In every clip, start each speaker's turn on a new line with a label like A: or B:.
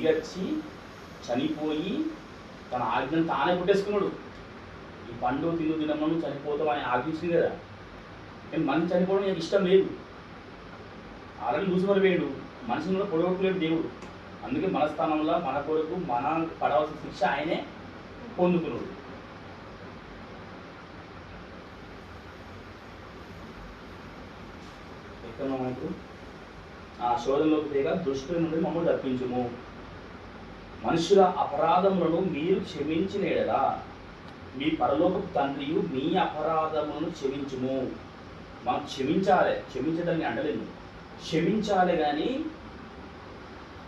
A: దిగచ్చి చనిపోయి తన ఆజ్ఞను తానే పుట్టేసుకున్నాడు ఈ పండు తిను తినమను చనిపోతాం అని ఆజ్ఞించింది కదా. నేను మనిషి చనిపోవడం నాకు ఇష్టం లేదు. ఆల్రెడీ లూసిఫర్ వేడు మనిషిని కూడా పొడగొట్టలేడు దేవుడు. అందుకే మన స్థానంలో మన కొరకు మన పడవలసిన శిక్ష ఆయనే పొందుకున్నాడు. ఎక్కడ మనకు ఆ శోధనలోకి తీగ దృష్టి నుండి మమ్మల్ని తప్పించుము మనుషుల అపరాధములను మీరు క్షమించిన ఎడలా మీ పరలోకపు తండ్రియు మీ అపరాధములను క్షమించుము. మనం క్షమించాలి క్షమించదని అంటలేదు క్షమించాలి కానీ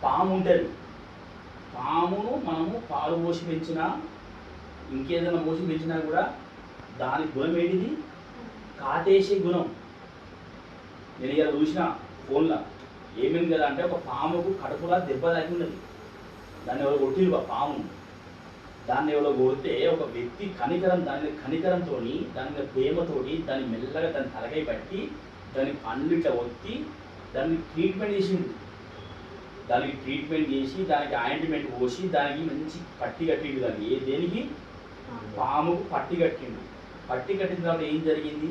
A: పాము ఉంటుంది పామును మనము పాలు పోసి పెంచినా ఇంకేదైనా పోసి పెంచినా కూడా దాని గుణం ఏంటిది? కాటేసే గుణం. నేను ఇలా చూసిన ఫోన్లో. ఏమేమి కదా అంటే ఒక పాముకు కడుపులా దెబ్బ తాకి ఉన్నది దాన్ని ఎవరో కొట్టిరు పాము. దాన్ని ఎవరో కొడితే ఒక వ్యక్తి కనికరం దాని కనికరంతో దాని మీద ప్రేమతోటి దాన్ని మెల్లగా దాని తలకై పట్టి దాని పండ్లు ఇట్లా ఒత్తి దాన్ని ట్రీట్మెంట్ చేసిండు. దానికి ట్రీట్మెంట్ చేసి దానికి ఆయింట్మెంట్ పోసి దానికి మంచి పట్టి కట్టిండు దానికి ఏ దేనికి? పాముకు పట్టి కట్టిండు. పట్టి కట్టిన తర్వాత ఏం జరిగింది?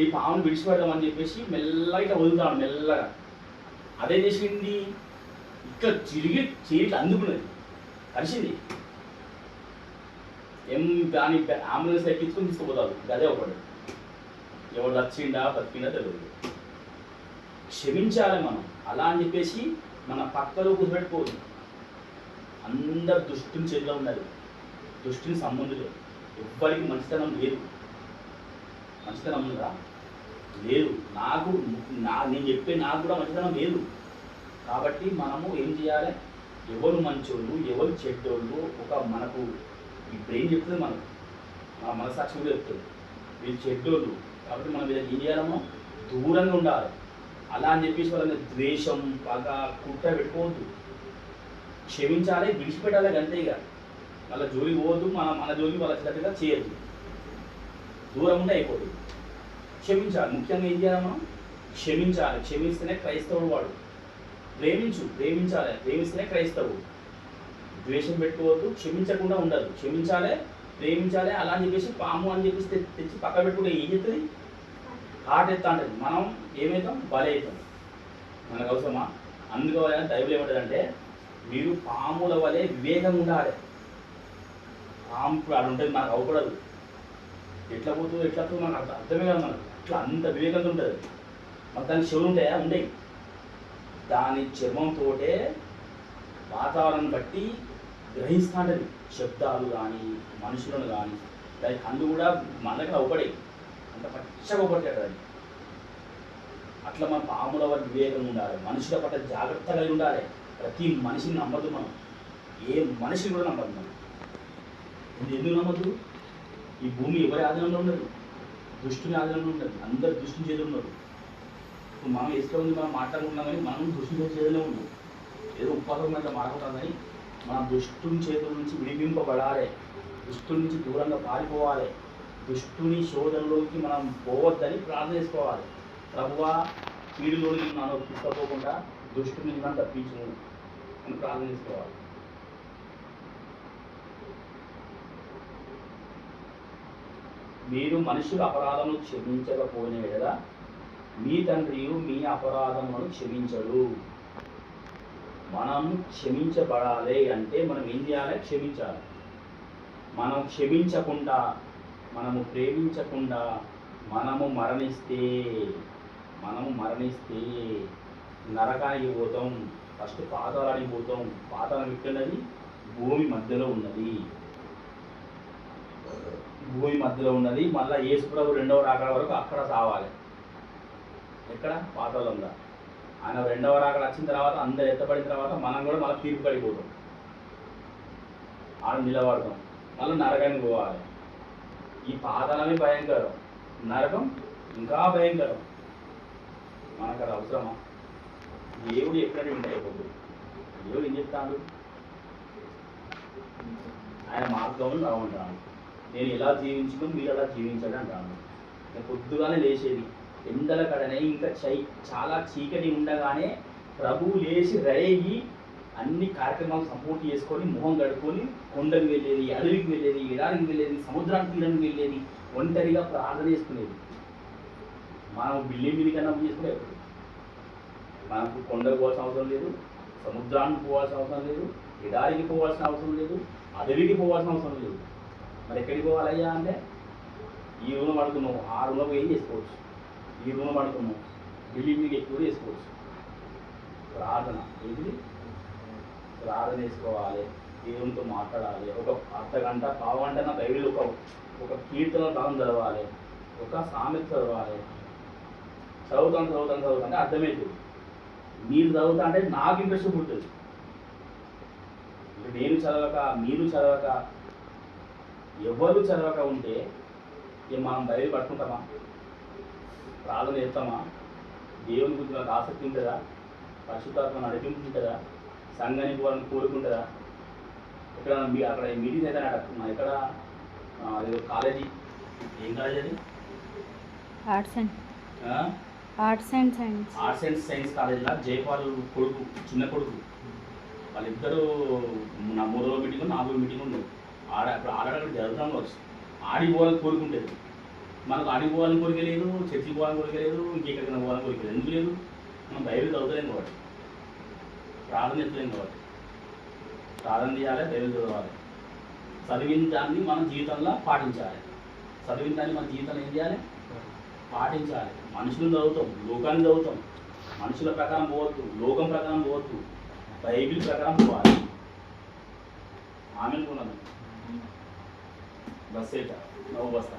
A: ఈ పామును విడిచిపెడదామని చెప్పేసి మెల్లగా ఇట్లా వదులుతాడు మెల్లగా. అదే చేసింది. ఇక్కడ చిరిగి చీట్లు అందుకున్నది. కలిసింది ఏం దాని అంబులెన్స్ ఎక్కించుకొని తీసుకుపోతారు. గదే ఒకటి. ఎవడు వచ్చిండా బతికిండా తెలియదు క్షమించాలి మనం. అలా అని చెప్పేసి మన పక్కలో కూర్చోబెట్టుకోవద్దు. అందరు దుష్టిని చేతిలో ఉన్నది దుష్టిని సంబంధులు. ఎవ్వరికి మంచితనం లేదు. మంచితనం ఉందా? లేదు. నాకు నా నేను చెప్పే నాకు కూడా మంచితనం లేదు. కాబట్టి మనము ఏం చేయాలి? ఎవరు మంచోళ్ళు ఎవరు చెడ్డోళ్ళు ఒక మనకు ఈ బ్రెయిన్ చెప్తుంది మనకు. మన మనసాక్షి కూడా చెప్తుంది. వీళ్ళు చెడ్డోళ్ళు. కాబట్టి మనం వీళ్ళకి ఏం చేయాలమో దూరంగా ఉండాలి. అలా అని చెప్పేసి వాళ్ళని ద్వేషం పగ కుట్ర పెట్టుకోవద్దు. క్షమించాలి విడిచిపెట్టాలి అంతే ఇక. వాళ్ళ జోలికి పోవద్దు మన మన జోలికి వాళ్ళ దగ్గర చేయొద్దు. దూరం ఉంటే అయిపోతుంది. క్షమించాలి. ముఖ్యంగా ఏం చేయాలి మనం క్షమించాలి. క్షమిస్తేనే క్రైస్తవుడు వాడు. ప్రేమించు ప్రేమించాలి. ప్రేమిస్తేనే క్రైస్తవు. ద్వేషం పెట్టుకోవద్దు క్షమించకుండా ఉండదు. క్షమించాలి ప్రేమించాలి అలా అని చెప్పేసి పాము అని చెప్పేసి తె- తెచ్చి పక్క పెట్టుకుంటే ఏం చెప్తుంది? హార్ట్ ఎత్తా ఉంటుంది మనం ఏమవుతాం బలవుతాం మనకు అవసరమా? అందుకు దైవులు ఏమంటుందంటే మీరు పాముల వలె వివేకంగా ఉండాలి. పాము ఇప్పుడు అది ఉంటుంది మనకు అవకూడదు ఎట్లా పోతుందో ఎట్లా పోతుంది మనకు అర్థమే కాదు మనకు. అట్లా అంత వివేకంగా ఉంటుంది. మనకు దానికి చెవులు ఉంటాయా? ఉండేవి దాని చర్మంతోటే వాతావరణం బట్టి గ్రహిస్తూ శబ్దాలు కానీ మనుషులను కానీ దాని కళ్ళు కూడా మనకి అవపడే అంత పచ్చగా అవపడతాడు అది? అట్లా మన పాముల వల్ల వివేకం ఉండాలి. మనుషుల పట్ల జాగ్రత్త కలిగి ఉండాలి. ప్రతి మనిషిని నమ్మదు మనం. ఏ మనిషిని కూడా నమ్మదు మనం. ఎందుకు నమ్మదు ఈ భూమి ఎవరి ఆధీనంలో ఉండదు? దుష్టుని ఆధీనంలో ఉండదు. అందరు దుష్టుని చేతులు ఉన్నారు ఇప్పుడు మనం ఇష్టం ఉంది మనం మాట్లాడుకున్నామని మనం దుష్టుని చేతిలో ఉన్నాం ఏదో ఉపవాసం మీద మాట్లాడుతాం మన దుష్టుని చేతుల నుంచి విడిపింపబడాలి. దుష్టుని నుంచి దూరంగా పారిపోవాలి. దుష్టుని శోధనలోకి మనం పోవద్దని ప్రార్థన చేసుకోవాలి. ప్రభువా కీడులోనికి మనం తీసుకుపోకుండా దుష్టుని మనం తప్పించు అని ప్రార్థన చేసుకోవాలి. మీరు మనుషుల అపరాధములు క్షమించకపోయిన కదా మీ తండ్రియు మీ అపరాధములను క్షమించడు. మనం క్షమించబడాలి అంటే మనం ఏం చేయాలి? క్షమించాలి. మనం క్షమించకుండా మనము ప్రేమించకుండా మనము మరణిస్తే మనము మరణిస్తే నరకానికి పోతాం ఫస్ట్ పాతాళానికి పోతాం. పాతాళం ఎక్కడది? భూమి మధ్యలో ఉన్నది. భూమి మధ్యలో ఉన్నది. మళ్ళీ యేసుప్రభు రెండవ రాకడ వరకు అక్కడ సావాలి. ఎక్కడ? పాతాళంలో. ఆయన రెండవ రాకడ వచ్చిన తర్వాత అందరు ఎత్తపడిన తర్వాత మనం కూడా మళ్ళీ తీర్పు పడిపోతాం ఆడ నిలబడతాం. మళ్ళీ నరకానికి పోవాలి. ఈ పాతాళమే భయంకరం. నరకం ఇంకా భయంకరం. మనకు అది అవసరమా? దేవుడు ఎక్కడ ఉంటాయి అయిపోతుంది దేవుడు ఏం చెప్తాడు? ఆయన మార్గంలో నా ఉంటాను నేను ఎలా జీవించుకుని మీరు ఎలా జీవించడం అంటాను నేను పొద్దుగానే లేచేది. ఎండల కడనే ఇంకా చై చాలా చీకటి ఉండగానే ప్రభువు లేచి రెడీ అన్ని కార్యక్రమాలు సపోర్ట్ చేసుకొని మొహం గడుపుకొని కొండకు వెళ్ళేది అడవికి వెళ్ళేది ఎడారికి వెళ్ళేది సముద్రానికి తీరానికి వెళ్ళేది ఒంటరిగా ప్రార్థన చేసుకునేది. మనం బిల్డింగ్ మీద కన్నా చేసుకునే మనకు కొండకు పోవాల్సిన అవసరం లేదు సముద్రానికి పోవాల్సిన అవసరం లేదు ఎడారికి పోవాల్సిన అవసరం లేదు అడవికి పోవాల్సిన అవసరం లేదు. మరి ఎక్కడికి పోవాలయ్యా అంటే ఈ రూమ్ పడుకున్నావు ఆ రూమ్లో ఏం చేసుకోవచ్చు? ఈ రూమ్ పడుకున్నావు బిల్డింగ్ మీద ఎక్కువ చేసుకోవచ్చు ప్రార్థన. ఏంటిది ప్రార్థన చేసుకోవాలి దేవునితో మాట్లాడాలి. ఒక అర్ధ గంట పావు గంట నా బైబిల్ ఒక ఒక కీర్తన కాలం చదవాలి. ఒక సామెత చదవాలి. చదువుతాను చదువుతాను చదువుతాను అర్థమవుతుంది మీరు చదువుతా అంటే నాకు ఇంట్రెస్ట్ పుడుతుంది. నేను చదవక మీరు చదవక ఎవరు చదవక ఉంటే మనం బయలు పట్టుకుంటామా? ప్రార్థన చేస్తామా దేవుని గురించి మనకు ఆసక్తి ఉంటుందా పరిశుద్ధాత్మ నడిపింపు ఉంటుందా సంఘానికి పోవాలని కోరుకుంటుందా? ఇక్కడ మీ అక్కడ మీటింగ్స్ అయితే నడుపుతున్నా ఇక్కడ ఏదో కాలేజీ? ఏం కాలేజ్ అది?
B: Arts and? Arts and science
A: arts and science కాలేజ్లో? జయపాల్ కొడుకు చిన్న కొడుకు. వాళ్ళిద్దరూ నా మూడో మీటింగ్ నాలుగో మీటింగ్ ఉండదు ఆడ అప్పుడు ఆడక్కడ జరుగుతాం కావచ్చు. ఆడికి పోవాలని కోరుకుంటేది. మనకు ఆడికి పోవాలని కోరిక లేదు చర్చికి పోవాలని కోరిక లేదు ఇంకెక్కడికైనా పోవాలని కోరిక లేదు. ఎందుకు లేదు? మనం బైబిల్ చదువుతలేం కాబట్టి. ప్రార్థన ఎత్తలేం కాబట్టి. ప్రార్థన చేయాలి బైబిల్ చదవాలి. చదివిన దాన్ని మన జీవితంలో పాటించాలి. చదివిన దాన్ని మన జీవితంలో ఏం చేయాలి? పాటించాలి. మనుషులను చదువుతాం లోకాన్ని చదువుతాం. మనుషుల ప్రకారం పోవద్దు లోకం ప్రకారం పోవద్దు. బైబిల్ ప్రకారం పోవాలి. ఆమెను కొనదు బస్ ఏట. నవ్వు బస్తా.